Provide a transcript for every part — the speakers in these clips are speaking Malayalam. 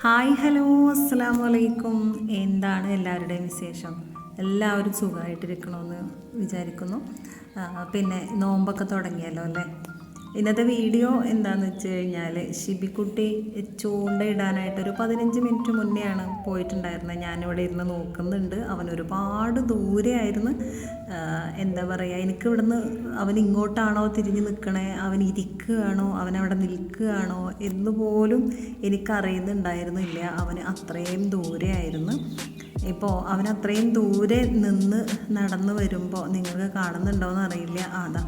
ഹായ് ഹലോ അസ്സാം വലൈക്കും എന്താണ് എല്ലാവരുടെയും വിശേഷം? എല്ലാവരും സുഖമായിട്ടിരിക്കണമെന്ന് വിചാരിക്കുന്നു. പിന്നെ നോമ്പൊക്കെ തുടങ്ങിയല്ലോ അല്ലേ? ഇന്നത്തെ വീഡിയോ എന്താണെന്ന് വെച്ച് കഴിഞ്ഞാൽ ഷിബിക്കുട്ടി ചൂണ്ടയിടാനായിട്ട് ഒരു പതിനഞ്ച് മിനിറ്റ് മുന്നെയാണ് പോയിട്ടുണ്ടായിരുന്നത് ഞാനിവിടെ ഇരുന്ന് നോക്കുന്നുണ്ട്. അവൻ ഒരുപാട് ദൂരെയായിരുന്നു. എന്താ പറയുക എനിക്ക് ഇവിടുന്ന് അവൻ ഇങ്ങോട്ടാണോ തിരിഞ്ഞ് നിൽക്കണേ അവൻ ഇരിക്കുകയാണോ? അവൻ അവിടെ നിൽക്കുകയാണോ? എന്ന് പോലും എനിക്കറിയുന്നുണ്ടായിരുന്നില്ല. അവന് അത്രയും ദൂരെയായിരുന്നു. ഇപ്പോൾ അവൻ അത്രയും ദൂരെ നിന്ന് നടന്നു വരുമ്പോൾ നിങ്ങൾക്ക് കാണുന്നുണ്ടോയെന്ന് അറിയില്ല അതാ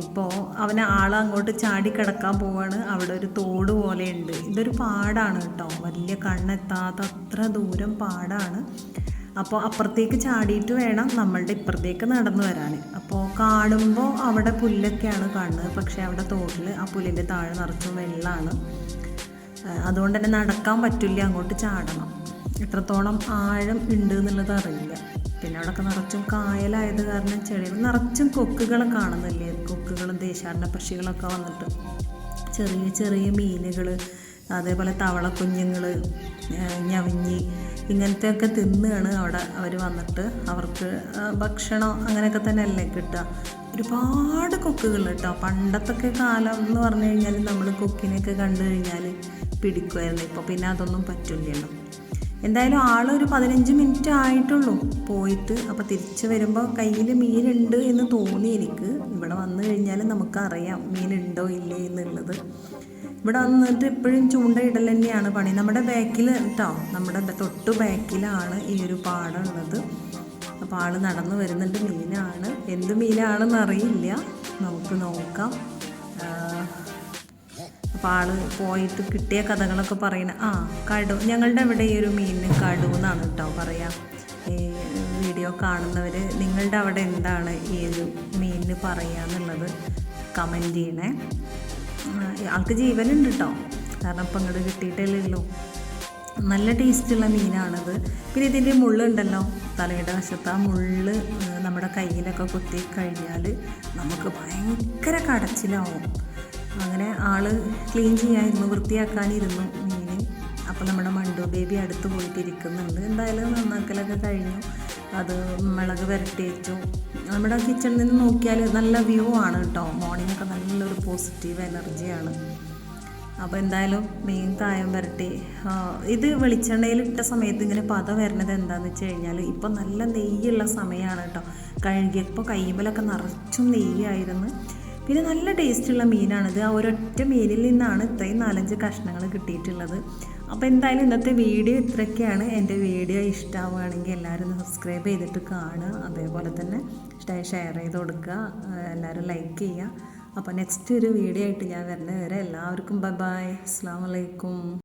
ഇപ്പോൾ അവൻ ആൾ അങ്ങോട്ട് ചാടി പോവാണ്. അവിടെ ഒരു തോട് പോലെയുണ്ട്. ഇതൊരു പാടാണ് കേട്ടോ. വലിയ കണ്ണെത്താത്ത അത്ര ദൂരം പാടാണ്. അപ്പോൾ അപ്പുറത്തേക്ക് ചാടിയിട്ട് വേണം നമ്മളുടെ ഇപ്പുറത്തേക്ക് നടന്നു വരാൻ അപ്പോൾ കാണുമ്പോൾ അവിടെ പുല്ലൊക്കെയാണ് കാണുന്നത്. പക്ഷേ അവിടെ തോട്ടിൽ ആ പുല്ലിന്റെ താഴെ നിറച്ചും വെള്ളമാണ് അതുകൊണ്ട് തന്നെ നടക്കാൻ പറ്റില്ല അങ്ങോട്ട് ചാടണം. എത്രത്തോളം ആഴം ഉണ്ട് എന്നുള്ളത് അറിയില്ല. പിന്നെ അവിടെയൊക്കെ നിറച്ചും കായലായത് കാരണം ചെടികൾ നിറച്ചും കൊക്കുകൾ കാണുന്നില്ലേ? കൊക്കുകളും ദേശാടന പക്ഷികളൊക്കെ വന്നിട്ട് ചെറിയ ചെറിയ മീനുകൾ അതേപോലെ തവളക്കുഞ്ഞുങ്ങൾ ഞവിഞ്ഞി ഇങ്ങനത്തെയൊക്കെ തിന്നുകയാണ് അവിടെ അവർ വന്നിട്ട് അവർക്ക് ഭക്ഷണം അങ്ങനെയൊക്കെ തന്നെയല്ലേ കിട്ടുക. ഒരുപാട് കൊക്കുകൾ കേട്ടോ. പണ്ടത്തൊക്കെ കാലം എന്ന് പറഞ്ഞു കഴിഞ്ഞാൽ നമ്മൾ കൊക്കിനെയൊക്കെ കണ്ടു കഴിഞ്ഞാൽ പിടിക്കുമായിരുന്നു. ഇപ്പോൾ പിന്നെ അതൊന്നും പറ്റില്ലല്ലോ. എന്തായാലും ആളൊരു പതിനഞ്ച് മിനിറ്റ് ആയിട്ടുള്ളൂ പോയിട്ട്. അപ്പോൾ തിരിച്ച് വരുമ്പോൾ കയ്യിൽ മീനുണ്ട്. തോന്നി എനിക്ക്. ഇവിടെ വന്നു കഴിഞ്ഞാൽ നമുക്കറിയാം മീനുണ്ടോ ഇല്ലേ എന്നുള്ളത്. ഇവിടെ വന്നിട്ട് എപ്പോഴും ചൂണ്ടയിടൽ തന്നെയാണ് പണി. നമ്മുടെ ബാക്കിൽ കേട്ടോ നമ്മുടെ തൊട്ട് ബാക്കിലാണ് ഈ ഒരു പാടം ഉള്ളത് അപ്പോൾ ആൾ നടന്നു വരുന്നുണ്ട്. മീനാണ്. എന്ത് മീനാണെന്ന് അറിയില്ല. നമുക്ക് നോക്കാം. അപ്പോൾ ആൾ പോയിട്ട് കിട്ടിയ കഥകളൊക്കെ പറയണ ആ കടു ഞങ്ങളുടെ ഇവിടെ ഈ ഒരു മീനിന് കടു എന്നാണ് കേട്ടോ പറയാം. ഈ വീഡിയോ കാണുന്നവർ നിങ്ങളുടെ അവിടെ എന്താണ് ഒരു മീനിന് പറയുക എന്നുള്ളത് കമന്റ് ചെയ്യണേ. ആൾക്ക് ജീവനുണ്ട് കേട്ടോ കാരണം ഇപ്പം ഇങ്ങോട്ട് കിട്ടിയിട്ടല്ലേ ഉള്ളൂ നല്ല ടേസ്റ്റുള്ള മീനാണത്. പിന്നെ ഇതിന്റെ മുള്ളുണ്ടല്ലോ. തലയുടെ വശത്ത് ആ മുള്ള് നമ്മുടെ കയ്യിലൊക്കെ കുത്തി കഴിഞ്ഞാൽ നമുക്ക് ഭയങ്കര കടച്ചിലാവും. അങ്ങനെ ആൾ ക്ലീൻ ചെയ്യായിരുന്നു വൃത്തിയാക്കാനിരുന്നു. മീൻ അപ്പോൾ നമ്മുടെ മണ്ടു ബേബി അടുത്ത് പോയിട്ടിരിക്കുന്നുണ്ട്. എന്തായാലും നന്നാക്കലൊക്കെ കഴിഞ്ഞു. അത് മിളക് വരട്ടി വെച്ചു നമ്മുടെ കിച്ചണിൽ നിന്ന് നോക്കിയാൽ നല്ല വ്യൂ ആണ് കേട്ടോ. മോർണിംഗ് ഒക്കെ നല്ലൊരു പോസിറ്റീവ് എനർജിയാണ് അപ്പോൾ എന്തായാലും മെയിൻ തായം വരട്ടി. ഇത് വെളിച്ചെണ്ണയിൽ ഇട്ട സമയത്ത് ഇങ്ങനെ പത വരണത് എന്താണെന്ന് വെച്ച് കഴിഞ്ഞാൽ ഇപ്പോൾ നല്ല നെയ്യുള്ള സമയമാണ് കേട്ടോ. കഴുകിയപ്പോൾ കയ്യുമ്പലൊക്കെ നിറച്ചും നെയ്യായിരുന്നു. പിന്നെ നല്ല ടേസ്റ്റുള്ള മീനാണിത്. ആ ഒരൊറ്റ മീനിൽ നിന്നാണ് ഇത്രയും നാലഞ്ച് കഷ്ണങ്ങൾ കിട്ടിയിട്ടുള്ളത്. അപ്പോൾ എന്തായാലും ഇന്നത്തെ വീഡിയോ ഇത്രയൊക്കെയാണ്. എന്റെ വീഡിയോ ഇഷ്ടമാവുകയാണെങ്കിൽ എല്ലാവരും സബ്സ്ക്രൈബ് ചെയ്തിട്ട് കാണുക. അതേപോലെ തന്നെ ഇഷ്ടമായി ഷെയർ ചെയ്ത് കൊടുക്കുക. എല്ലാവരും ലൈക്ക് ചെയ്യുക. അപ്പോൾ നെക്സ്റ്റ് ഒരു വീഡിയോ ആയിട്ട് ഞാൻ വരുന്നത് വരെ എല്ലാവർക്കും ബൈ ബൈ. അസ്സാം വലൈക്കും